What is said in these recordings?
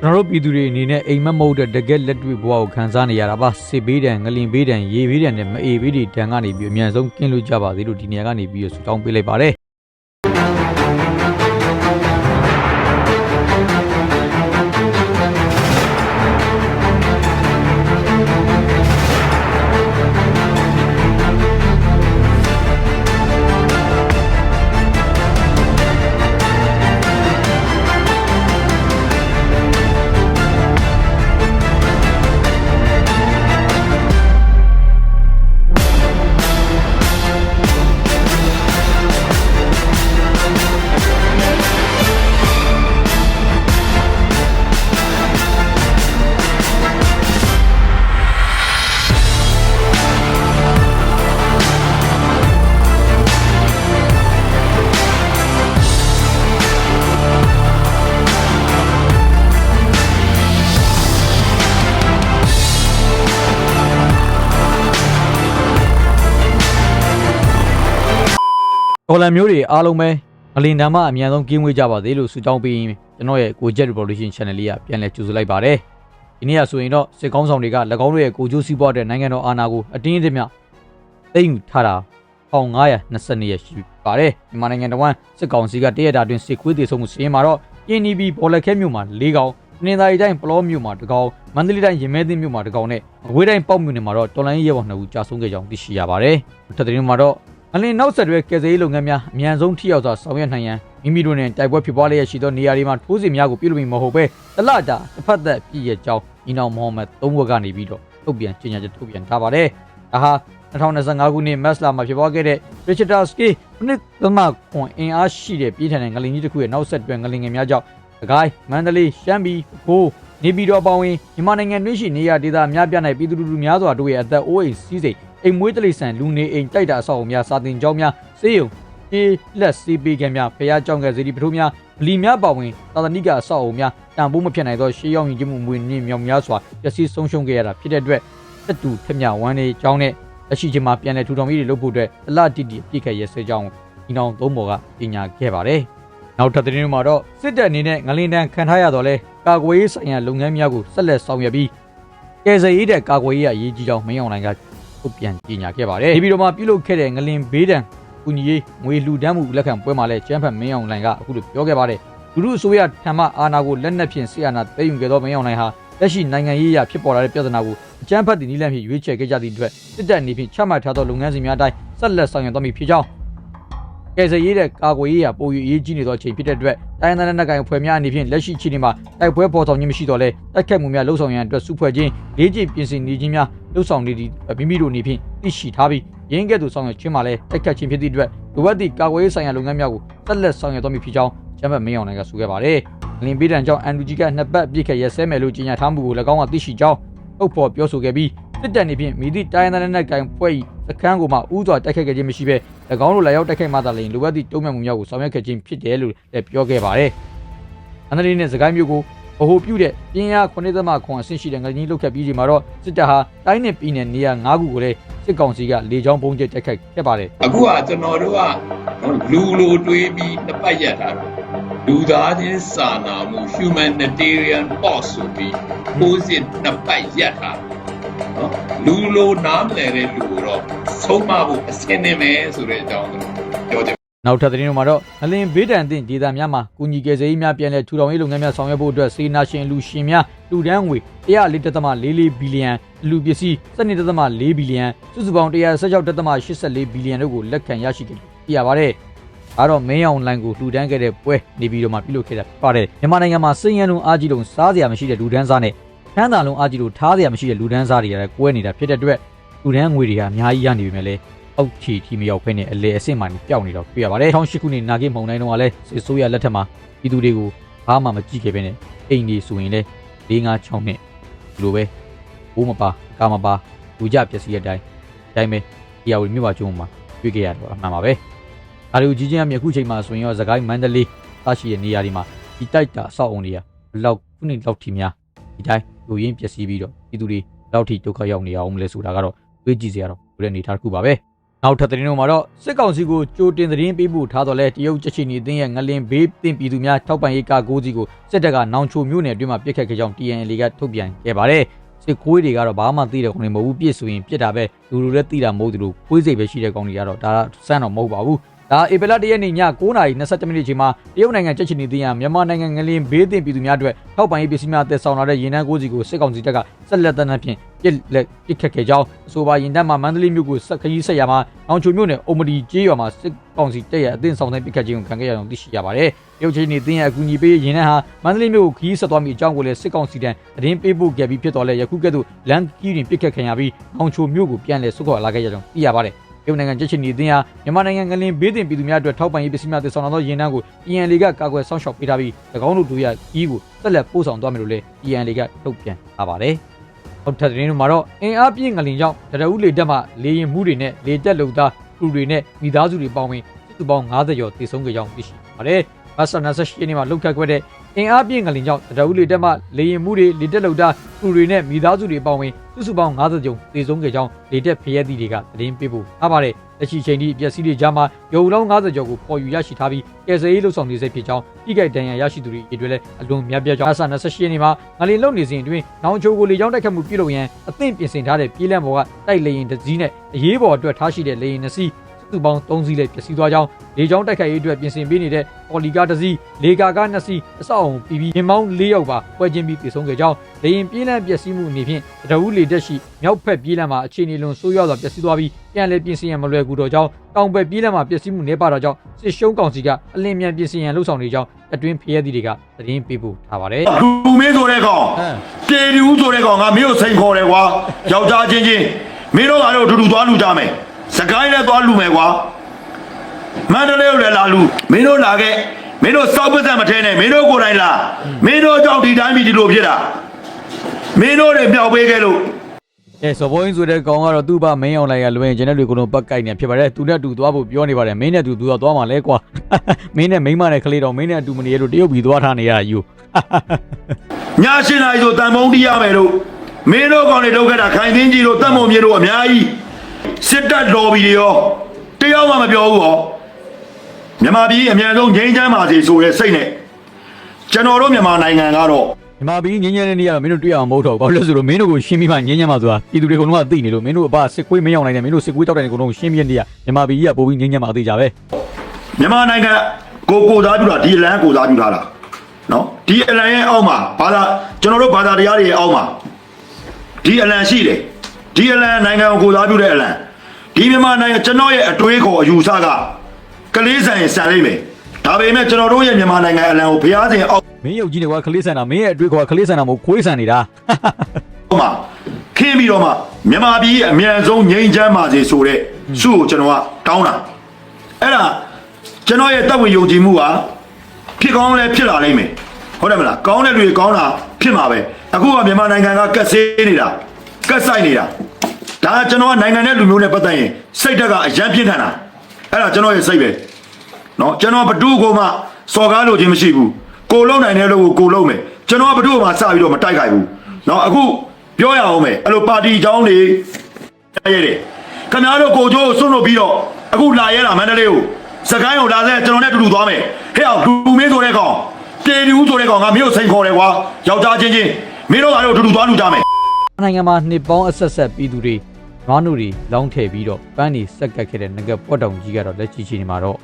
ကျွန်တော်တို့ပြည်သူတွေအနေနဲ့အိမ်မက်မဟုတ်တဲ့တကက်လက်တွေ့ဘဝကိုခံစားနေရတာပါစစ်ဘေးဒဏ်ငလင်ဘေးဒဏ်ရေဘေးဒဏ်နဲ့မအေဘေးတွေဒဏ်ကနေပြီးအမြန်ဆုံးကင်းလွတ်ကြပါစေလို့ဒီနေရာကနေပြီးဆူတောင်းပေးလိုက်ပါတယ် ဒေါ်လာမျိုးတွေအားလုံးပဲငလင်တမ်းမအမြန်ဆုံးကင်းဝေးကြပါစေလို့ဆုတောင်းပေးရင်ကျွန်တော်ရဲ့ကို Jet Revolution Channel လေးကပြန်လည်ကြိုဆိုလိုက်ပါတယ်ဒီနေ့ကဆိုရင်တော့စစ်ကောင်းဆောင်တွေက၎င်းတို့ရဲ့ကိုကျိုးစီးပွားတဲ့နိုင်ငံတော်အာဏာကိုအတင်းအဓမ္မသိမ်းယူထားတာ1522ရက်ရှိပါတယ်မြန်မာနိုင်ငံတော်ဝန်စစ်ကောင်စီကတရက်တာတွင်စစ်ခွေးတေဆုံးမှုစီးရင်မှာတော့ကင်းနီဘီဘော်လက်ခဲမြို့မှာ၄ကောင်နင်သာရီတိုင်းပလောမြို့မှာတစ်ကောင်မန္တလေးတိုင်းရင်မဲသိမ်းမြို့မှာတစ်ကောင်နဲ့အဝေးတိုင်းပေါ့မြို့နယ်မှာတော့တော်လိုင်းရဲဘော်နှစ်ဦးကြာဆုံးခဲ့ကြောင်းသိရှိရပါတယ်ထပ်တဲ့မှာတော့ အလင်းနောက်ဆက်တွဲကယ်ဆယ်ရေးလုပ်ငန်းများအမြန်ဆုံးထိရောက်စွာဆောင်ရွက်နိုင်ရန်မိမိတို့နဲ့တိုက်ပွဲဖြစ်ပွားလျက်ရှိသောနေရာတွေမှာထိုးစစ်များကိုပြုလုပ်မိမဟုတ်ဘဲတလတာတစ်ဖက်သက်ပြည့်ရဲ့ကြောင်းညီနောင်မိုဟမက်သုံးဘက်ကနေပြီးတော့ထုတ်ပြန်ကြေညာချက်ထုတ်ပြန်ထားပါတယ်။ဒါဟာ2025ခုနှစ်မတ်လမှာဖြစ်ပွားခဲ့တဲ့ Richard Ski နှစ်သမခွန်အင်အားရှိတဲ့ပြည်ထန်တဲ့ငလင်ကြီးတစ်ခုရဲ့နောက်ဆက်တွဲငလင်ငယ်များကြောင့်ဒဂိုင်းမန္တလေးရှမ်းပြည်ဘိုးနေပြည်တော်အပေါင်းဝင်မြန်မာနိုင်ငံတွင်းရှိနေရာဒေသအများပြား၌ပြည်သူလူထုများစွာတို့ရဲ့အသက်အိုးအိမ်စီးစိမ် အိမ်မွေးတလိဆန်လူနေအိမ်တိုက်တာအဆောက်အအုံများစာတင်ကျောင်းများစေးရုံအေးလက်စီပီကံများဖျားကြောင်းကစီဒီပထိုးများဗလီများပါဝင်သာသနိကအဆောက်အအုံများတန်ဖိုးမဖြစ်နိုင်သောရှေးရောက်ရင်ချင်းမှုမွေနှင်းမြောင်များစွာပျက်စီးဆုံးရှုံးခဲ့ရတာဖြစ်တဲ့အတွက်တက်တူထက်မြဝမ်းနေကျောင်းနဲ့လက်ရှိချိန်မှာပြန်လည်ထူထောင်ရေးတွေလုပ်ဖို့အတွက်အလားတိတိပြည့်ခဲ့ရဆွဲကြောင်းဒီနောင်သုံးပေါ်ကပညာခဲ့ပါတယ်နောက်ထပ်သတင်းတွေမှာတော့စစ်တပ်အနေနဲ့ငလင်တန်းခံထားရတော့လဲကာကွယ်ရေးဆိုင်ရာလုပ်ငန်းများကိုဆက်လက်ဆောင်ရွက်ပြီးကယ်ဆယ်ရေးတဲ့ကာကွယ်ရေးအရေးကြီးကြောင်းမင်းအောင်လှိုင်က ထုတ်ပြန်ကြေညာခဲ့ပါတယ်ဒီဗီဒီယိုမှာပြုလုပ်ခဲ့တဲ့ငလင်ဘေးဒဏ်ကုညီရေးငွေလှူဒန်းမှုလက်ခံပွဲမှာလဲကျန်းဖတ်မင်းအောင်လှိုင်ကအခုလိုပြောခဲ့ပါတယ်လူလူအစိုးရထံမှအာဏာကိုလက်နက်ဖြင့်ဆီအာဏာသိမ်းယူခဲ့သောမင်းအောင်လှိုင်ဟာလက်ရှိနိုင်ငံရေးအရဖြစ်ပေါ်လာတဲ့ပြဿနာကိုအကြမ်းဖက်သည့်နည်းလမ်းဖြင့်ရွေးချယ်ခဲ့ကြသည့်အတွက်စစ်တပ်အနေဖြင့်ချမှတ်ထားသောလုပ်ငန်းစဉ်များအတိုင်းဆက်လက်ဆောင်ရွက်သွားမည်ဖြစ်ကြောင်း ကယ်ဆယ်ရေးတဲ့ကာကွယ်ရေးရာပို၍အရေးကြီးနေသောအချိန်ဖြစ်တဲ့အတွက်တိုင်းဒေသနဲ့ကိုင်ဖွဲ့များအနေဖြင့်လက်ရှိချိန်မှာတိုက်ပွဲပေါ်ဆောင်ခြင်းမရှိတော့လဲတိုက်ခတ်မှုများလှုပ်ဆောင်ရန်အတွက်စုဖွဲ့ခြင်းလေးကျင့်ပြင်ဆင်နေခြင်းများလှုပ်ဆောင်နေသည့်မိမိတို့အနေဖြင့်သိရှိထားပြီးရင်းကဲ့သို့ဆောင်ရွက်ခြင်းမှာလဲတိုက်ခတ်ခြင်းဖြစ်သည့်အတွက်လိုအပ်သည့်ကာကွယ်ရေးဆိုင်ရာလုပ်ငန်းများကိုဆက်လက်ဆောင်ရွက်သွားမည်ဖြစ်ကြောင်းကျမ်းပတ်မင်းအောင်နိုင်ကဆိုခဲ့ပါတယ်။လင်ပေးတံကြောင့် NUG ကနှစ်ပတ်ပြည့်ခဲ့ရဆဲမယ်လို့ကြေညာထားမှုကို၎င်းကသိရှိကြောင်းထုတ်ဖော်ပြောဆိုခဲ့ပြီး စစ်တပ်နေဖြင့်မိသည့်တိုင်းဒေသနဲ့ကိုင်ဖွဲ့၏စခန်းကိုမှဥစွာတိုက်ခိုက်ခဲ့ခြင်းမရှိဘဲ၎င်းတို့လာရောက်တိုက်ခိုက်မှသာလျှင်လိုအပ်သည့်တုံ့ပြန်မှုများကိုဆောင်ရွက်ခဲ့ခြင်းဖြစ်တယ်လို့လည်းပြောခဲ့ပါတယ်။အန္တရာယ်နဲ့စကိုင်းမျိုးကိုဗဟိုပြုတဲ့ပြင်းအား9သမခွန်အဆင့်ရှိတဲ့ငကြီးလုတ်ခတ်ပြီးဒီမှာတော့စစ်တပ်ဟာတိုင်းနဲ့ပြည်နယ်နေရာ9ခုကိုလည်းစစ်ကောင်စီကလေကြောင်းပုံကျဲတိုက်ခိုက်ခဲ့ပါတယ်အခုကကျွန်တော်တို့ကလူလိုတွေးပြီးနှစ်ပတ်ရက်ထားတာလူသားချင်းစာနာမှု humanitarian pause ဆိုပြီးပိုးစစ်နှစ်ပတ်ရက်ထား နော်လူလိုနားမလည်တဲ့လူကိုတော့ဆုံးမဖို့အစင်းနေမယ်ဆိုတဲ့အကြောင်းကိုပြောချင်နောက်ထပ်သတင်းတွေမှာတော့အလင်းဘေးဒဏ်သင့်ဒေသများမှာကုညီကယ်ဆယ်ရေးများပြန်လည်ထူထောင်ရေးလုပ်ငန်းများဆောင်ရွက်ဖို့အတွက်စေနာရှင်လူရှင်များလူဒန်းငွေ104.44ဘီလီယံအလူပစ္စည်း12.4ဘီလီယံစုစုပေါင်း116.84ဘီလီယံတို့ကိုလက်ခံရရှိခဲ့ပြရပါတယ်။အားတော့မင်းအောင်လိုင်းကိုလူဒန်းခဲ့တဲ့ပွဲနေပြီးတော့မှပြုလုပ်ခဲ့တာဖြစ်ပါတယ်။မြန်မာနိုင်ငံမှာစိန်ရန်လုံးအားကြီးလုံးစားစရာမရှိတဲ့လူဒန်းစားနဲ့ ထမ်းသာလုံးအားကြီးလို့ထားစရာမရှိတဲ့လူဒန်းစားတွေလည်းကွဲနေတာဖြစ်တဲ့အတွက်လူဒန်းငွေတွေဟာအများကြီးရနေပြီမဲ့လေအောက်ချီထီမရောက်ဖဲနဲ့အလေအဆင့်မှန်ပျောက်နေတော့ပြရပါတယ်။2008ခုနှစ်နာဂိမုံတိုင်းတုန်းကလည်းစစ်ဆိုးရလက်ထက်မှာပြည်သူတွေကိုဘာမှမကြည့်ခဲ့ပဲနဲ့အိမ်ကြီးဆိုရင်လည်း၄၅6နှစ်ဒီလိုပဲဘိုးမပါကာမပါလူကြပျက်စီးတဲ့အတိုင်းအတိုင်းပဲတရားဝင်မြို့ပါကျုံမှာတွေ့ခဲ့ရတော့အမှန်ပါပဲ။ဒါတွေကိုကြီးချင်းအမြအခုချိန်မှာဆိုရင်ရောသခိုင်းမန္တလေးတရှိတဲ့နေရာတွေမှာဒီတိုက်တာအဆောက်အုံတွေကဘလောက်ခုနှစ်လောက်ထိများဒီတိုင်း လူရင်းပျက်စီးပြီးတော့ပြည်သူတွေဘလောက်ထိဒုက္ခရောက်နေအောင်မလဲဆိုတာကတော့တွေးကြည့်စရာတော့ဘယ်တဲ့အနေထားတစ်ခုပါပဲနောက်ထပ်သတင်းတို့မှာတော့စစ်ကောင်စီကိုကြိုတင်သတင်းပေးပို့ထားတော့လဲတရုတ်ချက်ချီနေတင်းရဲ့ငလင်ဘေးတင်ပြည်သူများထောက်ပံ့ရေးကာကိုးစီကိုစစ်တပ်ကနောင်ချိုမြို့နယ်အတွင်းမှာပြစ်ခတ်ခဲ့ကြောင်း TNL ကထုတ်ပြန်ခဲ့ပါတယ်စစ်ကိုးတွေကတော့ဘာမှသိတဲ့ကောင်တွေမဟုတ်ဘူးပြစ်ဆိုရင်ပြစ်တာပဲလူလူလည်းသိတာမဟုတ်သူတို့ကိုးစိတ်ပဲရှိတဲ့ကောင်တွေကတော့ဒါစမ်းတော့မဟုတ်ပါဘူး ဒါဧပြီလ၁ရက်နေ့ည9:27မိနစ်ချိန်မှာတရုတ်နိုင်ငံချက်ချီနေတင်းရမြန်မာနိုင်ငံငလင်ဘေးတင်ပြည်သူများအတွက်ထောက်ပံ့ရေးပစ္စည်းများတက်ဆောင်လာတဲ့ရင်နှန်းကိုးစီကိုစစ်ကောင်စီတပ်ကဆက်လက်တန်းတန်းဖြင့်ပြစ်လက်ပြစ်ခတ်ခဲ့ကြောင်းအဆိုပါရင်နှန်းမှာမန္တလေးမြို့ကိုဆက်ခရီးဆက်ရမှာအောင်ချိုမြို့နယ်အုံမဒီကျေးရွာမှာစစ်ကောင်စီတပ်ရဲ့အသင်းဆောင်တဲ့ပြစ်ခတ်ခြင်းကိုခံခဲ့ရအောင်သိရှိရပါတယ်။တရုတ်ချင်းနေတင်းရဲ့အကူအညီပေးရင်နှန်းဟာမန္တလေးမြို့ကိုခရီးဆက်သွားမိအကြောင်းကိုလည်းစစ်ကောင်စီတန်းသတင်းပေးပို့ခဲ့ပြီးဖြစ်တော်လဲယခုကဲ့သို့လန်ကီရင်ပြစ်ခတ်ခံရပြီးအောင်ချိုမြို့ကိုပြန်လည်ဆုတ်ခွာလာခဲ့ကြကြောင်းသိရပါတယ်။တ ရုတ်နိုင်ငံချက်ချင်းနေတင်းဟာမြန်မာနိုင်ငံငလင်ဘေးတင်ပြည်သူများအတွက်ထောက်ပံ့ရေးပစ္စည်းများတည်ဆောင်လာသောရင်နှန်းကို PNL ကကာကွယ်ဆောင်ရှောက်ပေးထားပြီး၎င်းတို့တို့ရဲ့ကြီးကိုဆက်လက်ပို့ဆောင်သွားမယ်လို့လည်း PNL ကထုတ်ပြန်ထားပါတယ်။ဟုတ်တဲ့သတင်းတွေမှာတော့အင်အားပြည့်ငလင်ကြောင့်တရဦးလေတက်မှလေရင်မှုတွေနဲ့လေတက်လုံသားခူတွေနဲ့မိသားစုတွေပေါင်းပြီးစုစုပေါင်း90ကျော်တည်ဆုံးကြကြောင်းသိရှိပါတယ်။မတ်ဆာနာဆက်ရှိနေမှာလောက်ခတ်ခွက်တဲ့ အင်အားပြည့်ငလင်ကြောင့်တရဦးလေတက်မှလေရင်မှုတွေလေတက်လုံသားခူတွေနဲ့မိသားစုတွေပေါင်းပြီးစုစုပေါင်း90ကျော်တည်ဆုံးကြကြောင်းလေတက်ဖရဲသီးတွေကသတင်းပေးပို့ထားပါတယ်။လက်ရှိချိန်ထိပျက်စီးတွေကြားမှာရုံလောင်း90ကျော်ကိုပေါ်ယူရရှိထားပြီးကယ်ဆယ်ရေးလှုပ်ဆောင်နေစေဖြစ်ကြောင်းဤကြိုက်တန်ရန်ရရှိသူတွေအတွေ့လည်းအလွန်များပြားကြောင်းအဆ28ရက်နေ့မှာငလင်လုံနေစဉ်အတွင်းနောင်ချိုကိုလေကြောင်းတိုက်ခတ်မှုပြုလုပ်ရန်အသင့်ပြင်ဆင်ထားတဲ့ပြည်လန့်ပေါ်ကတိုက်လေရင်တစ်စီးနဲ့အရေးပေါ်အတွက်ထားရှိတဲ့လေရင်နှစ်စီး စုပေါင်း3စီးလည်းပျက်စီးသွားကြောင်းလေကြောင်းတိုက်ခိုက်ရေးအတွက်ပြင်ဆင်ပေးနေတဲ့ပေါ်လီကာတစ်စီးလေကာကားနှစ်စီးအဆောက်အုံပြီးပြီးရင်မောင်း၄ယောက်ပါပွဲချင်းပြီးတည်ဆုံးခဲ့ကြောင်းလေရင်ပြည်လန့်ပျက်စီးမှုအနေဖြင့်တရဝူလေတက်ရှိမြောက်ဖက်ပြည်လန့်မှာအခြေအနေလွန်ဆိုးရွားစွာပျက်စီးသွားပြီးပြန်လည်ပြင်ဆင်ရန်မလွယ်ကူတော့ကြောင်းတောင်ဘက်ပြည်လန့်မှာပျက်စီးမှုနေပါတော့ကြောင်းစစ်ရှုံးကောင်စီကအလင်းမြန်ပြင်ဆင်ရန်လှုံ့ဆော်နေကြောင်းအတွင်းဖရဲသီးတွေကသတင်းပေးပို့ထားပါတယ်လူမင်းဆိုတဲ့ကောင်ဟမ်ပြေတူဆိုတဲ့ကောင်ကမင်းကိုစိန်ခေါ်တယ်ကွာယောက်ျားချင်းချင်းမင်းတို့ကတော့အတူတူသွားလူကြမယ် စကိုင်းနဲ့သွားလူမယ်ကွာမန္တလေးကိုလည်းလာလူမင်းတို့လာခဲ့မင်းတို့စောက်ပစံမထဲနဲ့မင်းတို့ကိုယ်တိုင်လာမင်းတို့ကြောင့်ဒီတိုင်းပြည်ဒီလိုဖြစ်တာမင်းတို့တွေမြောက်ပေးခဲ့လို့အဲဆိုဘောင်းဆိုတဲ့ကောင်ကတော့သူ့ဘမင်းအောင်လိုက်ကလွင်ကျန်တဲ့တွေကိုတော့ပတ်ကိုက်နေဖြစ်ပါတယ်သူနဲ့တူသွားဖို့ပြောနေပါတယ်မင်းနဲ့တူသူတော့သွားမှာလဲကွာမင်းနဲ့မိန်းမနဲ့ကလေးတော့မင်းနဲ့အတူမနေရလို့တရုတ်ပြည်သွားထားနေရယူညရှင်းလိုက်ဆိုတန်ဖုံးတီးရမယ်လို့မင်းတို့ကောင်တွေလုပ်ခဲ့တာခိုင်သိန်းကြီးတို့တတ်မုံမြေတို့အများကြီး စစ်တပ်တော်ဘီတွေရောတယောက်မှမပြောဘူးဟောမြန်မာပြည်အမြန်ဆုံးငြိမ်းချမ်းပါစေဆိုတဲ့စိတ်နဲ့ကျွန်တော်တို့မြန်မာနိုင်ငံကတော့မြန်မာပြည်ငင်းငင်းလေးနေရတော့မင်းတို့တွေ့အောင်မဟုတ်တော့ဘူးဘာလို့လဲဆိုတော့မင်းတို့ကိုရှင်းပြီးမှငင်းငင်းမှဆိုတာပြည်သူတွေကတော့သိနေလို့မင်းတို့အပစစ်ကွေးမရောက်နိုင်တယ်မင်းတို့စစ်ကွေးတောက်တဲ့ကတော့ရှင်းပြနေရမြန်မာပြည်ကြီးကပို့ပြီးငင်းငင်းမှအသေးကြပဲမြန်မာနိုင်ငံကိုကိုစားပြုတာဒီအလံကိုစားပြုထားတာနော်ဒီအလံရဲ့အောက်မှာဘာသာကျွန်တော်တို့ဘာသာတရားတွေရဲ့အောက်မှာဒီအလံရှိတယ်ဒီအလံနိုင်ငံကိုကိုစားပြုတဲ့အလံ ဒီမြန်မာနိုင်ငံကျွန်တော်ရဲ့အတွေးခေါ်အယူဆကကလေးဆန်ရင်ဆန်လိမ့်မယ်ဒါပေမဲ့ကျွန်တော်တို့ရဲ့မြန်မာနိုင်ငံအလံကိုဘုရားရှင်အောက်မင်းရုပ်ကြီးတွေကခလေးဆန်တာမင်းရဲ့အတွေ့ခေါ်ခလေးဆန်တာမဟုတ်ခွေးဆန်နေတာမှာခင်းပြီးတော့မှမြန်မာပြည်ရဲ့အမြန်ဆုံးငြိမ်းချမ်းပါစေဆိုတဲ့စုကိုကျွန်တော်ကတောင်းတာအဲ့ဒါကျွန်တော်ရဲ့တပ်ဝင်ယုံကြည်မှုဟာဖြစ်ကောင်းလဲဖြစ်လာလိမ့်မယ်ဟုတ်တယ်မလားကောင်းတဲ့လူတွေကောင်းတာဖြစ်မှာပဲအခုကမြန်မာနိုင်ငံကကက်ဆေးနေတာကက်ဆိုင်နေတာ ဒါကကျွန်တော်ကနိုင်ငံနဲ့လူမျိုးနဲ့ပတ်သက်ရင်စိတ်ဓာတ်ကအယံပြင်းထန်တာအဲ့ဒါကျွန်တော်ရဲ့စိတ်ပဲနော်ကျွန်တော်ဘဒုကိုမှစော်ကားလို့ခြင်းမရှိဘူးကိုလုံနိုင်တဲ့လို့ကိုကိုလုံမယ်ကျွန်တော်ကဘဒုကိုမှစပြီးတော့မတိုက်ခိုက်ဘူးနော်အခုပြောရအောင်မယ်အဲ့လိုပါတီအကြောင်းတွေရဲတယ်ခင်ဗျားတို့ကိုကျိုးကိုစွန့်လို့ပြီးတော့အခုလာရဲတာမန္တလေးကိုစကိုင်းကိုလာဆက်ကျွန်တော်နဲ့တူတူသွားမယ်ဟဲ့အောင်လူမင်းဆိုတဲ့ကောင်တေတူဆိုတဲ့ကောင်ကမင်းကိုစိန်ခေါ်တယ်ကွာယောက်ျားချင်းချင်းမင်းတို့ကတော့တူတူသွားလူကြမယ်နိုင်ငံမှာနှစ်ပေါင်းအဆက်ဆက်ပြည်သူတွေ နွားနုတွေလောင်းထည့်ပြီးတော့ပန်းနေဆက်ကတ်ခဲ့တဲ့ငကပွက်တောင်ကြီးကတော့လက်ချီချီနေမှာတော့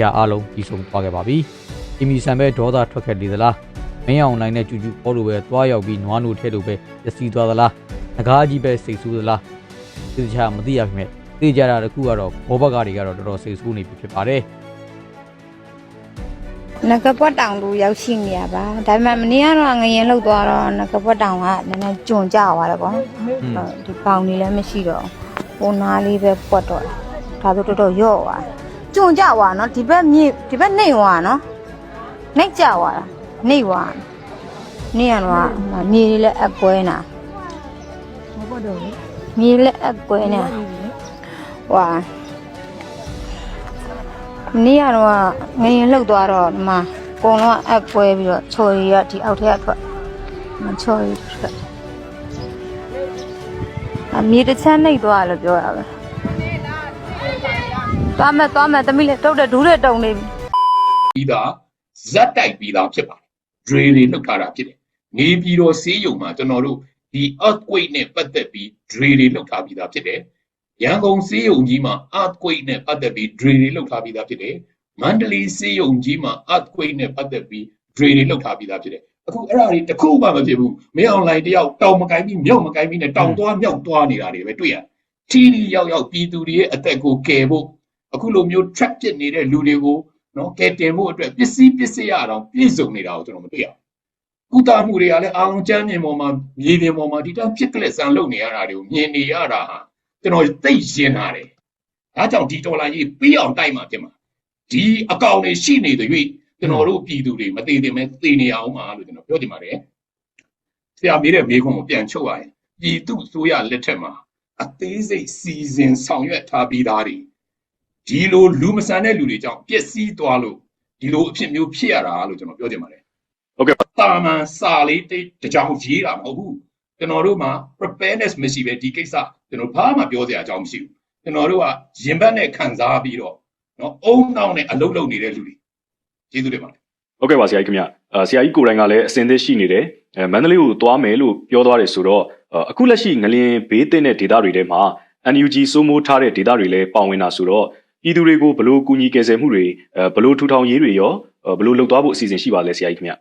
ရအားလုံးပြီးဆုံးသွားခဲ့ပါပြီ။အီမီဆန်ပဲဒေါသထွက်ခဲ့လေသလား။မင်းအောင်နိုင်တဲ့ကျူကျူပေါ်လိုပဲသွားရောက်ပြီးနွားနုထဲလိုပဲပျက်စီးသွားသလား။ငကားကြီးပဲစိတ်ဆိုးသလား။ဒီချာမသိရပါမယ်။သိကြတာတခုကတော့ဘောဘကတွေကတော့တော်တော်စိတ်ဆိုးနေပြီဖြစ်ပါတယ်။ နဂပွက်တောင်သူရောက်ရှိနေရပါဒါပေမဲ့မနေ့ကတော့ငရင်လောက်သွားတော့နဂပွက်တောင်ကနည်းနည်းကျွံကြသွားတယ်ပေါ့နော်ဟုတ်ဒီပေါင်လေးလည်းမရှိတော့ဟိုနားလေးပဲပွက်တော့တာဒါဆိုတော်တော်ရော့သွားကျွံကြသွားနော်ဒီဘက်မြေဒီဘက်နှိမ့်သွားနော်နှိမ့်ကြသွားတာနှိမ့်သွားနေရတော့မြေလေးလည်းအကွဲနာမြေလည်းအကွဲနာဟွာ မနေ့ကတော့ငရင်လှုပ်သွားတော့ဒီမှာအကုန်လုံးကအက်ကွဲပြီးတော့ချော်ရီကဒီအောက်ထက်ကထွက်မချော်ရီထွက်အမြေတစ်ချမ်းနှိပ်သွားတယ်လို့ပြောတာပဲသွားမယ်သွားမယ်သမီးလေးတုတ်တဲ့ဒူးတဲ့တုံနေပြီပြီးသားဇက်တိုက်ပြီးသားဖြစ်ပါတယ်။ drain တွေလှုပ်ထားတာဖြစ်တယ်။နေပြည်တော်ဆေးရုံမှာကျွန်တော်တို့ဒီ earthquake နဲ့ပတ်သက်ပြီး drain တွေလှုပ်ထားပြီးသားဖြစ်တယ်။ ရန်ကုန်ဆေးရုံကြီးမှာ earthquake နဲ့ပတ်သက်ပြီး drain တွေလှုပ်ထားပြီးသားဖြစ်တယ်။မန္တလေးဆေးရုံကြီးမှာ earthquake နဲ့ပတ်သက်ပြီး drain တွေလှုပ်ထားပြီးသားဖြစ်တယ်။အခုအဲ့ဒါတွေတစ်ခုမှမဖြစ်ဘူး။မင်းအောင်လိုင်းတယောက်တောင်မကိုင်းပြီးမြောက်မကိုင်းပြီးနဲ့တောင်သွားမြောက်သွားနေတာတွေပဲတွေ့ရတယ်။ထီထီရောက်ရောက်ပြည်သူတွေရဲ့အသက်ကိုကယ်ဖို့အခုလိုမျိုး trap ဖြစ်နေတဲ့လူတွေကိုနော်ကဲတင်ဖို့အတွက်ပစ္စည်းပစ္စည်းရအောင်ပြည့်စုံနေတာကိုကျွန်တော်မတွေ့ရဘူးကုသမှုတွေကလည်းအာရုံကျမ်းမြင်ပေါ်မှာမြေပြင်ပေါ်မှာဒီတိုင်းဖြစ်ကလက်ဆန်လုပ်နေရတာတွေကိုမြင်နေရတာဟာ ကျွန်တော်သိရင်လာတယ်ဒါကြောင့်ဒီဒေါ်လာကြီးပြီးအောင်တိုက်မှာဖြစ်မှာဒီအကောင့်တွေရှိနေတဲ့၍ကျွန်တော်တို့ပြည်သူတွေမသေးသေးမဲသေနေအောင်ပါလို့ကျွန်တော်ပြောချင်ပါတယ်ဆရာမေးတဲ့မေးခွန်းကိုပြန်ချုပ်ရရင်ပြည်သူအစိုးရလက်ထက်မှာအသေးစိတ်စီစဉ်ဆောင်ရွက်ထားပြီးသားတွေဒီလိုလူမဆန်တဲ့လူတွေကြောင့်ပျက်စီးသွားလို့ဒီလိုအဖြစ်မျိုးဖြစ်ရတာလို့ကျွန်တော်ပြောချင်ပါတယ်ဟုတ်ကဲ့တာမန်စာလေးတစ်တစ်ကြောင်ရေးတာမဟုတ်ဘူး ကျွန်တော်တို့မှာ preparedness မရှိပဲဒီကိစ္စကျွန်တော်ဘာမှပြောစရာအကြောင်းမရှိဘူးကျွန်တော်တို့ကရင်ဘတ်နဲ့ခံစားပြီးတော့နော်အုံနောက်နဲ့အလုပ်လုပ်နေတဲ့လူတွေကျေးဇူးတင်ပါတယ်ဟုတ်ကဲ့ပါဆရာကြီးခင်ဗျအာဆရာကြီးကိုယ်တိုင်ကလည်းအစင်သစ်ရှိနေတယ်အဲမန္တလေးကိုသွားမယ်လို့ပြောသွားတယ်ဆိုတော့အာအခုလက်ရှိငလျင်ဘေးသင့်တဲ့ဒေသတွေထဲမှာ NUG စိုးမိုးထားတဲ့ဒေသတွေလည်းပါဝင်တာဆိုတော့ပြည်သူတွေကိုဘယ်လို့ကူညီကယ်ဆယ်မှုတွေအဲဘယ်လို့ထူထောင်ရေးတွေရောအဲဘယ်လို့လုပ်သွားဖို့အစီအစဉ်ရှိပါလဲဆရာကြီးခင်ဗျ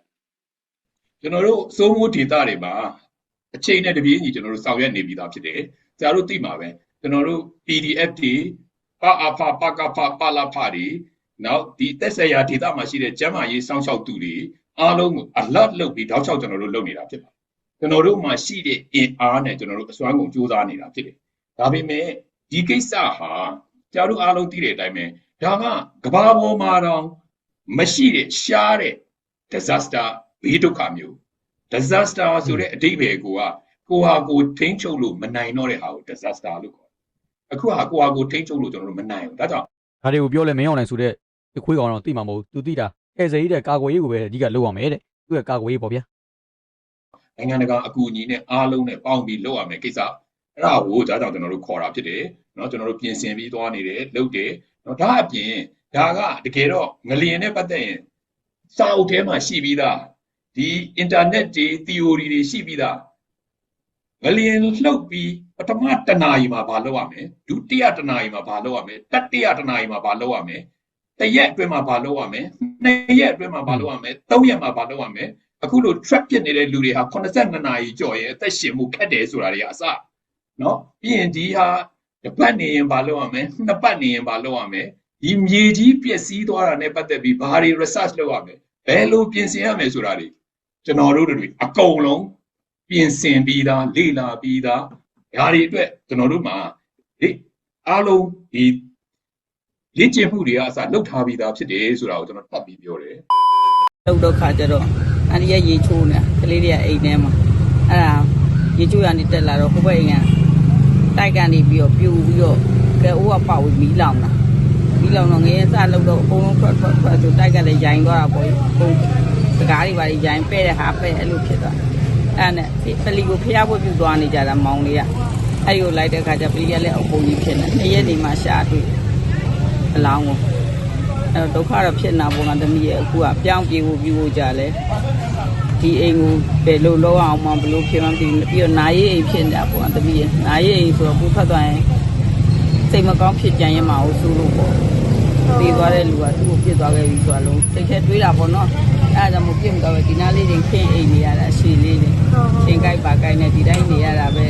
ကျွန်တော်တို့စိုးမိုးဒေတာတွေမှာ အချိန်နဲ့တပြေးညီကျွန်တော်တို့ဆောင်ရွက်နေပြီးသားဖြစ်တယ်။ဆရာတို့သိမှာပဲကျွန်တော်တို့ PDF တွေပါအဖပါကဖပါလာဖတွေနောက်ဒီသက်ဆိုင်ရာဒေတာမှာရှိတဲ့ကျန်းမာရေးစောင့်ရှောက်သူတွေအားလုံးကို alert လုပ်ပြီးတောက်လျှောက်ကျွန်တော်တို့လုပ်နေတာဖြစ်ပါတယ်။ကျွန်တော်တို့မှာရှိတဲ့အင်အားနဲ့ကျွန်တော်တို့အစွမ်းကုန်စူးစမ်းနေတာဖြစ်တယ်။ဒါပေမဲ့ဒီကိစ္စဟာကျတို့အားလုံးသိတဲ့အတိုင်းပဲဒါကကဘာပေါ်မှာတော့မရှိတဲ့ရှားတဲ့ disaster ဘေးဒုက္ခမျိုး disaster ဆိုတဲ့အဓိပ္ပာယ်ကိုကကိုဟာကိုထိန်းချုပ်လို့မနိုင်တော့တဲ့ဟာကို disaster လို့ခေါ်တယ်။အခုဟာကိုဟာကိုထိန်းချုပ်လို့ကျွန်တော်တို့မနိုင်ဘူး။ဒါကြောင့်ဒါတွေကိုပြောလဲမင်းအောင်နိုင်ဆိုတဲ့ဒီခွေးကောင်တော့သိမှာမဟုတ်ဘူးသူသိတာအဲဇေးတဲ့ကာကွယ်ရေးကိုပဲအဓိကလုပ်ရမယ်တဲ့သူ့ရဲ့ကာကွယ်ရေးပေါ့ဗျာနိုင်ငံတကာအကူအညီနဲ့အားလုံးနဲ့ပေါင်းပြီးလုပ်ရမယ်ကိစ္စအဲ့ဒါကိုဒါကြောင့်ကျွန်တော်တို့ခေါ်တာဖြစ်တယ်။နော်ကျွန်တော်တို့ပြင်ဆင်ပြီးသွားနေတယ်လုပ်တယ်။နော်ဒါအပြင်ဒါကတကယ်တော့ငလျင်နဲ့ပတ်သက်ရင်စာအုပ်ထဲမှာရှိပြီးသား ဒီ internet တွေ theory တွေရှိပြီးသားငလျင်လှုပ်ပြီးပထမတနာရီမှာဘာလုပ်ရမလဲဒုတိယတနာရီမှာဘာလုပ်ရမလဲတတိယတနာရီမှာဘာလုပ်ရမလဲတရက်အတွင်းမှာဘာလုပ်ရမလဲနှစ်ရက်အတွင်းမှာဘာလုပ်ရမလဲသုံးရက်မှာဘာလုပ်ရမလဲအခုလို trap ဖြစ်နေတဲ့လူတွေဟာ82နာရီကြော်ရဲ့အသက်ရှင်မှုခက်တယ်ဆိုတာတွေကအစနော်ပြီးရင်ဒီဟာတစ်ပတ်နေရင်ဘာလုပ်ရမလဲနှစ်ပတ်နေရင်ဘာလုပ်ရမလဲဒီမြေကြီးပျက်စီးသွားတာနဲ့ပတ်သက်ပြီးဘာတွေ research လုပ်ရမလဲဘယ်လိုပြင်ဆင်ရမလဲဆိုတာတွေ ကျွန်တော်တို့တွေအကုန်လုံးပြင်ဆင်ပြီးသားလေ့လာပြီးသားဓာတွေအတွက်ကျွန်တော်တို့မှာလေအားလုံးဒီလေ့ကျင့်မှုတွေကအစလုပ်ထားပြီးသားဖြစ်တယ်ဆိုတာကိုကျွန်တော်တက်ပြီးပြောတယ်လောက်တော့ခါကြတော့အန်ဒီရဲ့ရေချိုးနေတာကလေးတွေကအိမ်ထဲမှာအဲ့ဒါရေချိုးရနေတက်လာတော့ဟိုဘက်အိမ်ကတိုက်ကန်နေပြီးတော့ပြူပြီးတော့ကဲအိုးကပေါက်ပြီးမီးလောင်တာမီးလောင်တော့ငရဲစလောက်တော့အကုန်လုံးထွက်ထွက်ထွက်ဆိုတိုက်ကလည်းရိုင်သွားတာပေါ့အကုန် စကားတွေပါရိုင်ပဲ့တဲ့ဟာပဲ့အဲ့လိုဖြစ်သွားအဲ့နဲ့ပလီကိုဖျားဖို့ပြုသွားနေကြတာမောင်လေးကအဲ့ဒီကိုလိုက်တဲ့ခါကျပလီကလည်းအကုန်ကြီးဖြစ်နေနှစ်ရက်နေမှရှာတွေ့အလောင်းကိုအဲ့တော့ဒုက္ခတော့ဖြစ်နေတာပေါ့ငါသမီးရဲ့အခုကပြောင်းပြေဖို့ပြုဖို့ကြလဲဒီအိမ်ကိုဘယ်လိုလုပ်အောင်မှဘယ်လိုဖြစ်မှမသိဘူးပြီးတော့နာရေးအိမ်ဖြစ်နေတာပေါ့ငါသမီးရဲ့နာရေးအိမ်ဆိုတော့ကိုဖတ်သွားရင်စိတ်မကောင်းဖြစ်ကြရင်မအောင်ဆိုလို့ပေါ့ ပြီးသွားတဲ့လူကသူ့ကိုပြစ်သွားခဲ့ပြီဆိုတော့လုံးစိတ်ထဲတွေးတာပေါ့နော်အဲ့ဒါကြောင့်မပြစ်မသွားပဲဒီနားလေးတွေခင်းအိမ်နေရတာရှည်လေးတွေချင်းကြိုက်ပါကြိုက်နေဒီတိုင်းနေရတာပဲ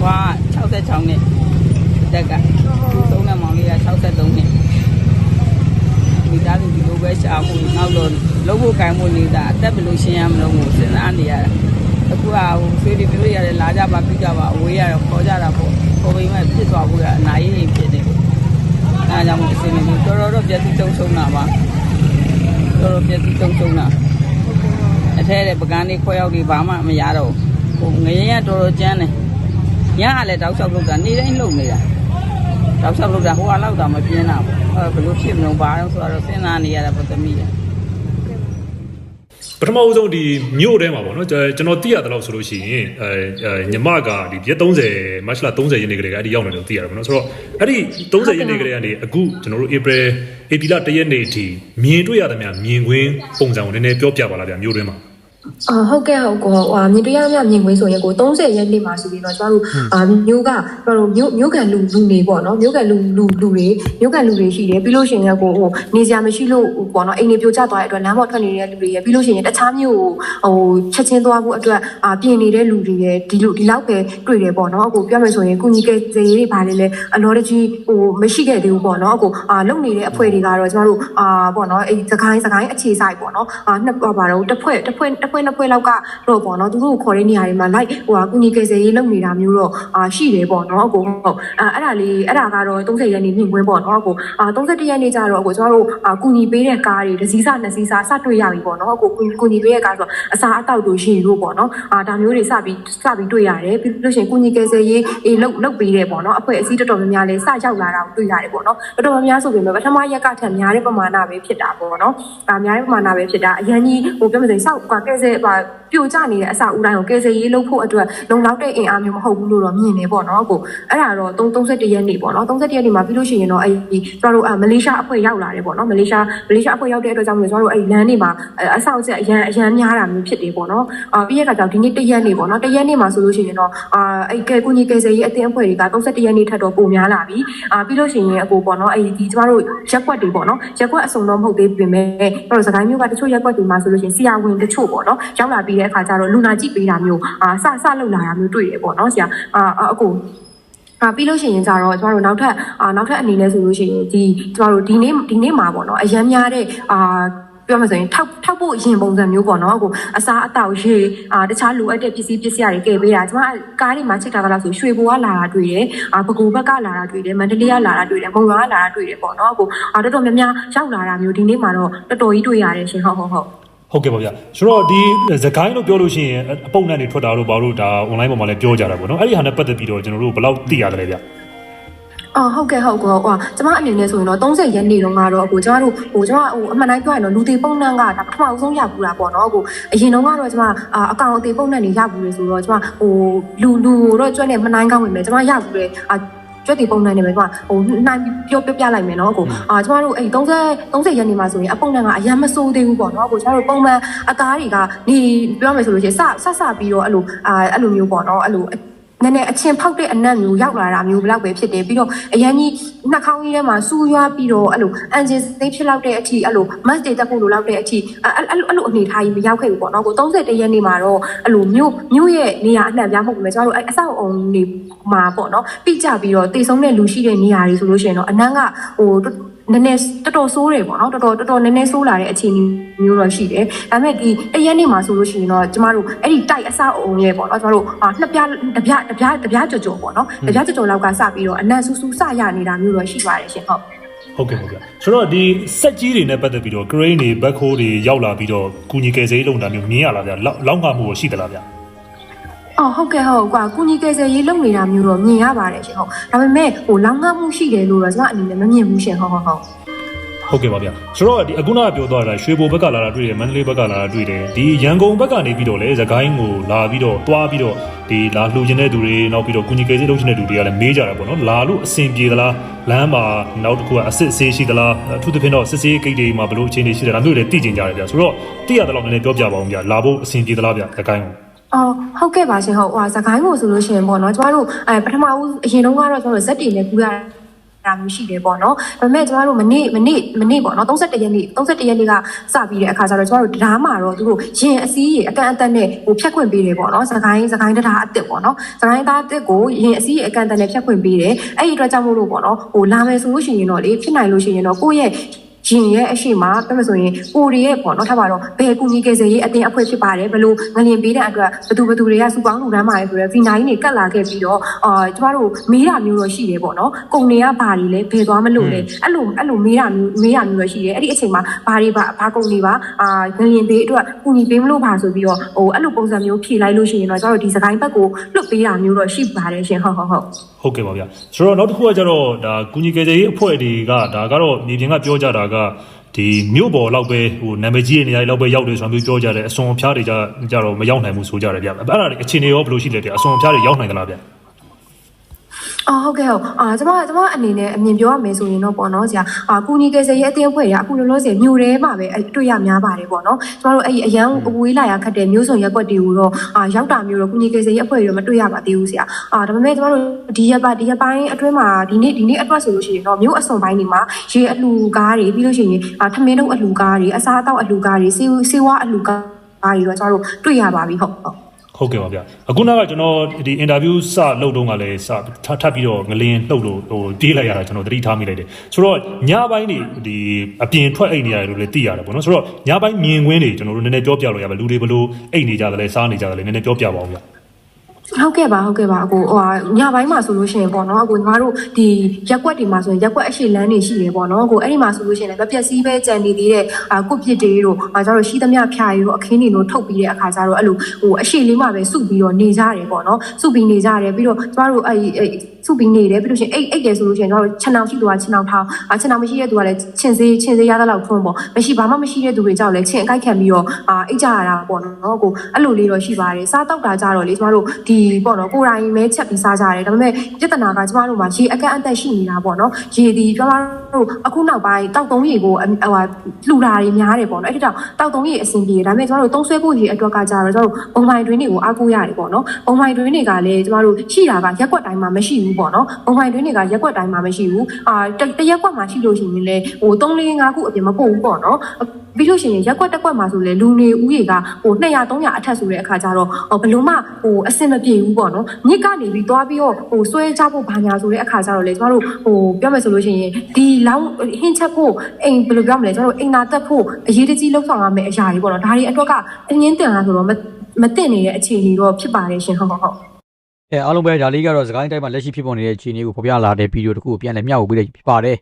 ဟွာ66နဲ့တက်ကသူ့သုံးတဲ့မောင်လေးက63နဲ့မိသားစုဒီလိုပဲရှာဖို့နောက်တော့လုံးဖို့ကင်ဖို့နေတာအသက်ဘယ်လိုရှင်းရမလို့ကိုစဉ်းစားနေရတာအခုကဟိုဆွေးတွေပြောရတယ်လာကြပါပြကြပါအဝေးရတော့ခေါ်ကြတာပေါ့ခေါ်ပြီးမှဖြစ်သွားဖို့ကအနာရေးအိမ်ဖြစ်တယ် အဲဒါကြောင့်မို့အစီအမံကြီးတော်တော်တော့ပြည့်စုံတုံဆုံးတာပါတော်တော်ပြည့်စုံတုံဆုံးတာအထဲတဲ့ပကန်းလေးခွဲရောက်ပြီးဘာမှမရတော့ဟိုငရင်ကတော်တော်ကျန်းတယ်ညကလည်းတောက်လျှောက်လုပ်တာနေတိုင်းလုပ်နေတာတောက်လျှောက်လို့တာဟိုကလောက်တာမပြင်းတာပေါ့အဲဘယ်လိုဖြစ်မလို့ဘာလို့ဆိုတော့စဉ်းစားနေရတာပေါ့သမီးရ ပထမဦးဆုံးဒီမြို့ထဲမှာပေါ့နော်ကျွန်ကျွန်တော်သိရတယ်လို့ဆိုလို့ရှိရင်အဲအဲညီမကဒီရက်30မတ်လ30ရက်နေ့ကလေးကအဲ့ဒီရောက်နေတယ်လို့သိရတယ်ပေါ့နော်ဆိုတော့အဲ့ဒီ30ရက်နေ့ကလေးကနေအခုကျွန်တော်တို့ April April 1ရက်နေ့အထိမြင်တွေ့ရသမျှမြင်ကွင်းပုံစံကိုနည်းနည်းပြောပြပါလားဗျာမြို့တွင်းမှာ အာဟုတ်ကဲ့ဟုတ်ကောဟာမြင်တွေ့ရမြမြင်ခွင့်ဆိုရင်ကို30ရက်နေ့မှာဆိုပြီးတော့ကျမတို့အာမျိုးကကျမတို့မျိုးမျိုးကန်လူလူနေပေါ့နော်မျိုးကန်လူလူလူတွေမျိုးကန်လူတွေရှိတယ်ပြီးလို့ရှိရင်လည်းကိုဟိုနေစရာမရှိလို့ပေါ့နော်အိမ်တွေပြိုကျသွားတဲ့အတွက်လမ်းပေါ်ထွက်နေတဲ့လူတွေရပြီးလို့ရှိရင်တခြားမျိုးကိုဟိုချက်ချင်းသွားဖို့အတွက်အာပြင်နေတဲ့လူတွေရဒီလိုဒီလောက်ပဲတွေ့တယ်ပေါ့နော်အခုပြောမယ်ဆိုရင်ကုညီကဲစေရေးတွေဗာလေလေအလောတကြီးဟိုမရှိခဲ့သေးဘူးပေါ့နော်အခုအာလုံနေတဲ့အဖွဲ့တွေကတော့ကျမတို့အာပေါ့နော်အဲ့စကိုင်းစကိုင်းအခြေဆိုင်ပေါ့နော်အာနှစ်ပါတော့တစ်ဖွဲ့တစ်ဖွဲ့တစ်ဖွဲ့နှစ်ဖွဲ့လောက်ကတော့ပေါ့နော်သူတို့ကိုခေါ်တဲ့နေရာတွေမှာလိုက်ဟိုဟာကုညီကယ်ဆယ်ရေးလုပ်နေတာမျိုးတော့အာရှိတယ်ပေါ့နော်အကိုဟုတ်အာအဲ့ဒါလေးအဲ့ဒါကတော့30ရက်နေ့မြင့်ကွင်းပေါ့နော်အကိုအာ31ရက်နေ့ကျတော့အကိုကျွန်တော်တို့အာကုညီပေးတဲ့ကားတွေတစ်စီးစနှစ်စီးစစတွေ့ရပြီပေါ့နော်အကိုကုညီပေးတဲ့ကားဆိုအစာအသောက်တို့ရှိလို့ပေါ့နော်အာဒါမျိုးတွေစပြီးစပြီးတွေ့ရတယ်ပြီးလို့ရှိရင်ကုညီကယ်ဆယ်ရေးအေးလုပ်လုပ်ပေးတယ်ပေါ့နော်အဖွဲ့အစည်းတော်တော်များများလေးစရောက်လာတာကိုတွေ့ရတယ်ပေါ့နော်တော်တော်များများဆိုပေမဲ့ပထမရက်ကထက်များတဲ့ပမာဏပဲဖြစ်တာပေါ့နော်အာများတဲ့ပမာဏပဲဖြစ်တာအရင်ကြီးဟိုပြောမစစေစောက်ကကယ်ဆယ်ပါ ပြိုကျနေတဲ့အစာဦးတိုင်းကိုကယ်ဆယ်ရေးလုပ်ဖို့အတွက်လုံလောက်တဲ့အင်အားမျိုးမဟုတ်ဘူးလို့တော့မြင်နေပေါ့နော်ကိုအဲ့ဒါတော့31ရက်နေ့ပေါ့နော်31ရက်နေ့မှာပြီးလို့ရှိရင်တော့အဲ့ဒီကျွန်တော်တို့မလေးရှားအဖွဲ့ရောက်လာတယ်ပေါ့နော်မလေးရှားမလေးရှားအဖွဲ့ရောက်တဲ့အတွက်ကြောင့်မို့ကျွန်တော်တို့အဲ့လမ်းတွေမှာအဆောက်အအုံအရန်အရန်များတာမျိုးဖြစ်တယ်ပေါ့နော်အာပြီးရကကြောင့်ဒီနေ့1ရက်နေ့ပေါ့နော်1ရက်နေ့မှာဆိုလို့ရှိရင်တော့အာအဲ့ကဲကုညီကယ်ဆယ်ရေးအသင်းအဖွဲ့တွေက31ရက်နေ့ထပ်တော့ပုံများလာပြီအာပြီးလို့ရှိရင်အကိုပေါ့နော်အဲ့ဒီကျွန်တော်တို့ရက်ွက်တွေပေါ့နော်ရက်ွက်အစုံတော့မဟုတ်သေးပြင်မဲ့ကျွန်တော်စကိုင်းမျိုးကတချို့ရက်ွက်တွေမှာဆိုလို့ရှိရင်ဆီယာဝင်တချို့ပေါ့နော်ရောက်လာပြီးတဲ့အခါကျတော့လူနာကြည့်ပေးတာမျိုးအာစစလောက်လာတာမျိုးတွေ့ရပေါ့နော်ဆရာအာအကိုအာပြီးလို့ရှိရင်ကြတော့ကျမတို့နောက်ထပ်အာနောက်ထပ်အနေနဲ့ဆိုလို့ရှိရင်ဒီကျမတို့ဒီနေ့ဒီနေ့မှာပေါ့နော်အရန်များတဲ့အာပြောမှဆိုရင်ထောက်ထောက်ဖို့ရင်ပုံစံမျိုးပေါ့နော်အခုအစားအသောက်ရေအာတခြားလိုအပ်တဲ့ပစ္စည်းပစ္စည်းတွေကယ်ပေးတာကျမကားတွေမှာချိန်ထားတာလို့ဆိုရွှေဘိုကလာတာတွေ့တယ်အာပကူဘက်ကလာတာတွေ့တယ်မန္တလေးကလာတာတွေ့တယ်မုံရွာကလာတာတွေ့တယ်ပေါ့နော်အခုအာတော်တော်များများရောက်လာတာမျိုးဒီနေ့မှာတော့တော်တော်ကြီးတွေ့ရတယ်ရှင်ဟုတ်ဟုတ်ဟုတ် ဟုတ်ကဲ့ပါဗျာဆိုတော့ဒီသခိုင်းလို့ပြောလို့ရှိရင်အပုံနဲ့နေထွက်တာလို့ဘာလို့ဒါ online ပေါ်မှာလည်းပြောကြတာပေါ့နော်အဲ့ဒီဟာနဲ့ပတ်သက်ပြီးတော့ကျွန်တော်တို့ဘယ်လောက်သိရတယ်လဲဗျာအော်ဟုတ်ကဲ့ဟုတ်ကောဟိုကျမအနေနဲ့ဆိုရင်တော့30ရက်နေ့တော့ငါတော့အခုကျမတို့ဟိုကျမဟိုအမှန်တိုင်းပြောရင်တော့လူသေးပုံနှံကဒါပထမအဆုံးရဘူးလားပေါ့နော်အခုအရင်တော့ကတော့ကျမအကောင်အသေးပုံနှံနေရဘူးလေဆိုတော့ကျမဟိုလူလူတော့ကျွတ်နေမနိုင်ကောင်းဝင်မယ်ကျမရဘူးလေ အာကျွတ်ဒီပုံနှံနေပဲကျမဟိုနိုင်ပြောပြပြလိုက်မယ်နော်အခုအာကျမတို့အဲ့30 30ရက်နေ့မှာဆိုရင်အပုံနှံကအရန်မစိုးသေးဘူးပေါ့နော်အခုကျမတို့ပုံမှန်အသားတွေကနေပြောမယ်ဆိုလို့ရှိရင်စစစပြီးတော့အဲ့လိုအာအဲ့လိုမျိုးပေါ့နော်အဲ့လို နည်းနည်းအချင်းဖောက်တဲ့အနက်မျိုးရောက်လာတာမျိုးဘလောက်ပဲဖြစ်တယ်ပြီးတော့အရင်ကြီးနှာခေါင်းကြီးထဲမှာစူးရွားပြီးတော့အဲ့လိုအန်ဂျင်သိဖြစ်လောက်တဲ့အထိအဲ့လို mass တွေတက်ဖို့လိုလောက်တဲ့အထိအဲ့အဲ့အဲ့လိုအနေထားကြီးမရောက်ခဲ့ဘူးပေါ့နော်ကို31ရက်နေ့မှာတော့အဲ့လိုမြို့မြို့ရဲ့နေရာအနှံ့ပြားမှုပဲကျွန်တော်တို့အဲ့အဆောက်အုံတွေမှာပေါ့နော်ပြကြပြီးတော့တည်ဆုံးတဲ့လူရှိတဲ့နေရာတွေဆိုလို့ရှိရင်တော့အနန်းကဟို နည်းနည်းတော်တော်ဆိုးတယ်ပေါ့နော်တော်တော်တော်တော်နည်းနည်းဆိုးလာတဲ့အခြေအနေမျိုးတော့ရှိတယ်ဒါပေမဲ့ဒီတရက်နေ့မှာဆိုလို့ရှိရင်တော့ကျမတို့အဲ့ဒီတိုက်အဆောက်အုံရဲ့ပေါ့နော်ကျမတို့အာနှစ်ပြားတပြားတပြားတပြားကြော်ကြော်ပေါ့နော်တပြားကြော်ကြော်လောက်ကစပြီးတော့အနက်ဆူဆူစရနေတာမျိုးတော့ရှိပါတယ်ရှင်ဟုတ်ဟုတ်ကဲ့ပါဗျာဆိုတော့ဒီစက်ကြီးတွေနဲ့ပတ်သက်ပြီးတော့ crane တွေ backhoe တွေရောက်လာပြီးတော့ကုညီကယ်ဆယ်ရေးလုပ်တာမျိုးမြင်ရလားဗျာလောက်လောက်ငှမှုရှိသလားဗျာ အော်ဟုတ်ကဲ့ဟုတ်ကွာကုညီကယ်ဆယ်ရေးလုပ်နေတာမျိုးတော့မြင်ရပါတယ်ရှင်ဟုတ်ဒါပေမဲ့ဟိုလောင်းငှမှုရှိတယ်လို့တော့ကျမအနေနဲ့မမြင်ဘူးရှင်ဟုတ်ဟုတ်ဟုတ်ဟုတ်ကဲ့ပါဗျာဆိုတော့ဒီအခုနကပြောသွားတာရွှေဘိုဘက်ကလာတာတွေ့တယ်မန္တလေးဘက်ကလာတာတွေ့တယ်ဒီရန်ကုန်ဘက်ကနေပြီးတော့လေသခိုင်းကိုလာပြီးတော့တွားပြီးတော့ဒီလာလှူခြင်းတဲ့သူတွေနောက်ပြီးတော့ကုညီကယ်ဆယ်လုပ်ခြင်းတဲ့သူတွေကလည်းမေးကြတာပေါ့နော်လာလို့အဆင်ပြေသလားလမ်းမှာနောက်တစ်ခုကအစစ်အဆေးရှိသလားအထူးသဖြင့်တော့စစ်ဆေးဂိတ်တွေမှာဘယ်လိုအခြေအနေရှိသလားမျိုးတွေလည်းသိကျင်ကြတယ်ဗျာဆိုတော့သိရတဲ့လောက်နည်းနည်းပြောပြပါဦးဗျာလာဖို့အဆင်ပြေသလားဗျာသခိုင်းကို အော်ဟုတ်ကဲ့ပါရှင်ဟုတ်ဟိုစကိုင်းကိုဆိုလို့ရှိရင်ပေါ့နော်ကျမတို့အဲပထမဦးအရင်တုန်းကတော့ကျမတို့ဇက်တီနဲ့ကူရတာမျိုးရှိတယ်ပေါ့နော်ဒါပေမဲ့ကျမတို့မနေ့မနေ့မနေ့ပေါ့နော်31ရက်နေ့31ရက်နေ့ကစပြီးတဲ့အခါကျတော့ကျမတို့ဒရားမှာတော့သူတို့ရင်အစည်းရေအကန့်အသတ်နဲ့ဟိုဖြတ်ခွင့်ပေးတယ်ပေါ့နော်စကိုင်းစကိုင်းတရားအစ်စ်ပေါ့နော်စကိုင်းသားအစ်စ်ကိုရင်အစည်းရေအကန့်အသတ်နဲ့ဖြတ်ခွင့်ပေးတယ်အဲ့ဒီအတွက်ကြောင့်မို့လို့ပေါ့နော်ဟိုလာမယ်ဆိုလို့ရှိရင်တော့လေဖြစ်နိုင်လို့ရှိရင်တော့ကိုယ့်ရဲ့ ရင်ရဲ့အရှိမပြောမဆိုရင်ကိုရီရဲ့ပေါ့နော်ထားပါတော့ဘယ်ကူညီကယ်ဆယ်ရေးအတင်းအဖွဲ့ဖြစ်ပါတယ်ဘယ်လိုငလင်ပေးတဲ့အတွက်ဘသူဘသူတွေကစူပေါင်းလူတန်းပါတယ်ဆိုတော့ဗီနိုင်နေကတ်လာခဲ့ပြီးတော့အာကျမတို့မေးတာမျိုးတော့ရှိတယ်ပေါ့နော်ကုံတွေကဘာတွေလဲဘယ်သွားမလို့လဲအဲ့လိုအဲ့လိုမေးတာမျိုးမေးတာမျိုးတော့ရှိတယ်အဲ့ဒီအချိန်မှာဘာတွေပါဘာကုံတွေပါအာငလင်ပေးအတွက်ကူညီပေးမလို့ပါဆိုပြီးတော့ဟိုအဲ့လိုပုံစံမျိုးဖြေလိုက်လို့ရှိရင်တော့ကျမတို့ဒီစကိုင်းဘက်ကိုလွတ်ပေးတာမျိုးတော့ရှိပါတယ်ရှင်ဟုတ်ဟုတ်ဟုတ်ဟုတ်ကဲ့ပါဗျာဆိုတော့နောက်တစ်ခုကကျတော့ဒါကုညီကယ်ဆယ်ရေးအဖွဲ့တွေကဒါကတော့မြေပြင်ကပြောကြတာကဒီဒီမြို့ပေါ်လောက်ပဲဟိုနာမည်ကြီးတဲ့နေရာတွေလောက်ပဲရောက်တယ်ဆိုမျိုးပြောကြတယ်အစွန်အဖျားတွေကြကြတော့မရောက်နိုင်ဘူးဆိုကြတယ်ဗျအဲ့ဒါတွေအခြေအနေရောဘယ်လိုရှိလဲဗျအစွန်အဖျားတွေရောက်နိုင်သလားဗျ အော်ဟုတ်ကဲ့ဟုတ်အာကျွန်မကျွန်မအနေနဲ့အမြင်ပြောရမယ်ဆိုရင်တော့ပေါ့နော်ဆရာအာကုညီကေစရဲ့အတင်းအဖွဲ့ရအခုလောလောဆယ်မြို့ထဲမှာပဲအဲ့တွေ့ရများပါတယ်ပေါ့နော်ကျွန်တော်တို့အဲ့ဒီအရန်အဝေးလာရခတ်တဲ့မျိုးစုံရက်ကွက်တွေကိုတော့အာရောက်တာမျိုးတော့ကုညီကေစရဲ့အဖွဲ့တွေတော့မတွေ့ရပါသေးဘူးဆရာအာဒါပေမဲ့ကျွန်တော်တို့ဒီရက်ပါဒီရက်ပိုင်းအတွင်းမှာဒီနေ့ဒီနေ့အတွက်ဆိုလို့ရှိရင်တော့မြို့အစွန်ပိုင်းတွေမှာရေအလှကားတွေပြီးလို့ရှိရင်အာထမင်းတို့အလှကားတွေအစားအသောက်အလှကားတွေစေးစေးဝါအလှကားတွေတော့ကျွန်တော်တို့တွေ့ရပါပြီဟုတ်ဟုတ် ဟုတ်ကဲ့ပါဗျအခုနောက်ကကျွန်တော်ဒီအင်တာဗျူးစလုပ်တုန်းကလည်းစထထပ်ပြီးတော့ငလင်းလှုပ်လို့ဟိုပြေးလိုက်ရတာကျွန်တော်သတိထားမိလိုက်တယ်ဆိုတော့ညပိုင်းနေဒီအပြင်ထွက်အိတ်နေရတယ်လို့လည်းသိရတယ်ပေါ့နော်ဆိုတော့ညပိုင်းမြင်ကွင်းတွေကျွန်တော်တို့နည်းနည်းပြောပြလို့ရပါလူတွေဘလို့အိတ်နေကြတယ်လဲစားနေကြတယ်လဲနည်းနည်းပြောပြပါဦးဗျ ဟုတ်ကဲ့ပါဟုတ်ကဲ့ပါအကိုဟိုဟာညပိုင်းမှာဆိုလို့ရှိရင်ပေါ့နော်အကိုညီမတို့ဒီရက်ကွက်တွေမှာဆိုရင်ရက်ကွက်အရှိလန်းတွေရှိတယ်ပေါ့နော်အကိုအဲ့ဒီမှာဆိုလို့ရှိရင်လည်းမပြက်စီးပဲကြံနေသေးတဲ့အာကုတ်ပြစ်တွေတို့အာကျတော့ရှိသမျှဖြာရီတို့အခင်းတွေတို့ထုတ်ပြီးတဲ့အခါကျတော့အဲ့လိုဟိုအရှိလေးမှာပဲစုပြီးတော့နေကြတယ်ပေါ့နော်စုပြီးနေကြတယ်ပြီးတော့ကျမတို့အဲ့အဲ့စုပြီးနေတယ်ပြီးလို့ရှိရင်အိတ်အိတ်တယ်ဆိုလို့ရှိရင်ကျမတို့ခြံအောင်ရှိသူကခြံအောင်ထောင်းအာခြံအောင်မရှိတဲ့သူကလည်းခြင်စေးခြင်စေးရတဲ့လောက်ထွန်းပေါ့မရှိဘာမှမရှိတဲ့သူတွေကြောက်လဲခြင်အကိုက်ခံပြီးတော့အာအိတ်ကြရတာပေါ့နော်အကိုအဲ့လိုလေးတော့ရှိပါတယ်စားတောက်တာကြတော့လေကျမတို့ဒီပေါ့နော်ကိုယ်တိုင်မဲချက်ပြီးစားကြတယ်ဒါပေမဲ့ပြဿနာကကျမတို့မှာရေအကန့်အသတ်ရှိနေတာပေါ့နော်ရေဒီကျမတို့အခုနောက်ပိုင်းတောက်သုံးရေကိုဟိုဟာလှူတာတွေများတယ်ပေါ့နော်အဲ့ဒီတော့တောက်သုံးရေအဆင်ပြေတယ်ဒါပေမဲ့ကျမတို့သုံးဆွဲဖို့ရေအတွက်ကကြတော့ကျမတို့ဘုံမိုင်တွင်းတွေကိုအားကိုးရတယ်ပေါ့နော်ဘုံမိုင်တွင်းတွေကလည်းကျမတို့ရှိတာကရက်ွက်တိုင်းမှာမရှိဘူးပေါ့နော်ဘုံမိုင်တွင်းတွေကရက်ွက်တိုင်းမှာမရှိဘူးအာတရက်ွက်မှာရှိလို့ရှိရင်လည်းဟို3 4 5ခုအပြင်မပို့ဘူးပေါ့နော် ပြီးလို့ရှိရင်ရက်ွက်တက်ွက်မှာဆိုလေလူနေဦးရေကဟို200 300အထက်ဆိုတဲ့အခါကျတော့ဘယ်လို့မှဟိုအဆင်မပြေဘူးပေါ့နော်မြစ်ကနေပြီးသွားပြီးတော့ဟိုဆွဲချဖို့ဘာညာဆိုတဲ့အခါကျတော့လေကျမတို့ဟိုပြောမယ်ဆိုလို့ရှိရင်ဒီလောင်းဟင်းချက်ဖို့အိမ်ဘယ်လိုပြောမလဲကျမတို့အိမ်သာတက်ဖို့အရေးတကြီးလှုပ်ဆောင်ရမယ့်အရာတွေပေါ့နော်ဒါတွေအတွက်ကအငင်းတင်လာဆိုတော့မမတင်နေတဲ့အခြေအနေတော့ဖြစ်ပါတယ်ရှင်ဟုတ်ဟုတ်ဟုတ်အဲအားလုံးပဲဒါလေးကတော့စကိုင်းတိုင်းမှာလက်ရှိဖြစ်ပေါ်နေတဲ့အခြေအနေကိုဖော်ပြလာတဲ့ဗီဒီယိုတစ်ခုကိုပြန်လည်မျှဝေပေးလိုက်ဖြစ်ပါတယ်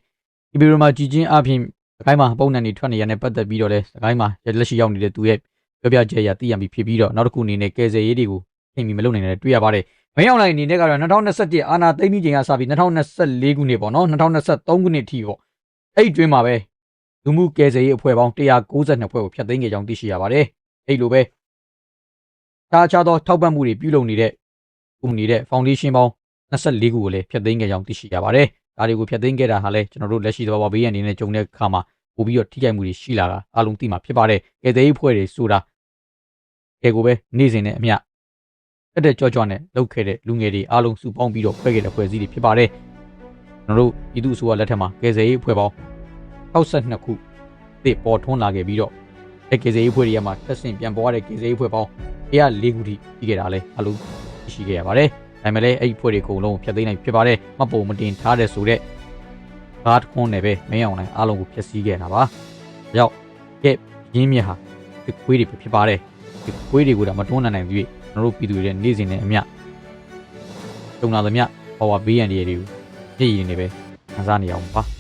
ဒီဗီဒီယိုမှာကြည်ချင်းအပြင် စကိုင်းမှာပုံနှံတွေထွက်နေရတဲ့ပတ်သက်ပြီးတော့လဲစကိုင်းမှာလက်ရှိရောက်နေတဲ့သူရဲ့ပြောပြချက်အရသိရပြီးဖြစ်ပြီးတော့နောက်တစ်ခုအနေနဲ့ကယ်ဆယ်ရေးတွေကိုထိမ့်ပြီးမလုပ်နိုင်တဲ့တွေ့ရပါတယ်မင်းအောင်လိုင်းအနေနဲ့ကတော့2021အာနာသိမ့်ပြီးချိန်ကစပြီး2024ခုနှစ်ပေါ့နော်2023ခုနှစ်ထိပေါ့အဲ့ဒီတွင်းမှာပဲလူမှုကယ်ဆယ်ရေးအဖွဲ့ပေါင်း192ဖွဲ့ကိုဖျက်သိမ်းခဲ့ကြောင်းသိရှိရပါတယ်အဲ့လိုပဲတခြားသောထောက်ပံ့မှုတွေပြုလုပ်နေတဲ့ဥနေတဲ့ foundation ပေါင်း24ခုကိုလည်းဖျက်သိမ်းခဲ့ကြောင်းသိရှိရပါတယ်။ ဒါတွေကိုဖျက်သိမ်းခဲ့တာဟာလည်းကျွန်တော်တို့လက်ရှိသဘာဝဘေးရန်တွေနဲ့ကြုံတဲ့အခါမှာပို့ပြီးတော့ထိခိုက်မှုတွေရှိလာတာအလုံးသိမှာဖြစ်ပါတယ်။ကဲသေးဖွဲ့တွေဆိုတာကဲကိုပဲနေ့စဉ်နဲ့အမျှတက်တဲ့ကြော့ကြော့နဲ့လုပ်ခဲ့တဲ့လူငယ်တွေအားလုံးစုပေါင်းပြီးတော့ဖွဲ့ခဲ့တဲ့ဖွဲ့စည်းတွေဖြစ်ပါတယ်။ကျွန်တော်တို့ပြည်သူ့အစိုးရလက်ထက်မှာကဲသေးဖွဲ့ပေါင်း62ခုတစ်ပေါ်ထွန်းလာခဲ့ပြီးတော့အဲကဲသေးဖွဲ့တွေရမှာတက်ဆင်ပြန်ပေါ်ရတဲ့ကဲသေးဖွဲ့ပေါင်း104ခုထိပြီးခဲ့တာလည်းအလုံးရှိခဲ့ရပါတယ်။ ဒါပေမဲ့လည်းအဲ့ဒီဖွဲ့တွေအကုန်လုံးဖျက်သိမ်းနိုင်ဖြစ်ပါတယ်။မပုံမတင်ထားတဲ့ဆိုတဲ့ဂါတ်ခွန်းနဲ့ပဲမင်းအောင်နိုင်အားလုံးကိုဖျက်ဆီးခဲ့တာပါ။ဒါကြောင့်ကဲရင်းမြစ်ဟာဒီခွေးတွေပဲဖြစ်ပါတယ်။ဒီခွေးတွေကိုတော့မတွန်းနိုင်နိုင်ပြီးကျွန်တော်တို့ပြည်သူတွေရဲ့နေ့စဉ်နဲ့အမျှကြုံလာသမျှဘာဝဘေးရန်တွေကိုပြည်ရင်နေပဲခံစားနေရအောင်ပါ။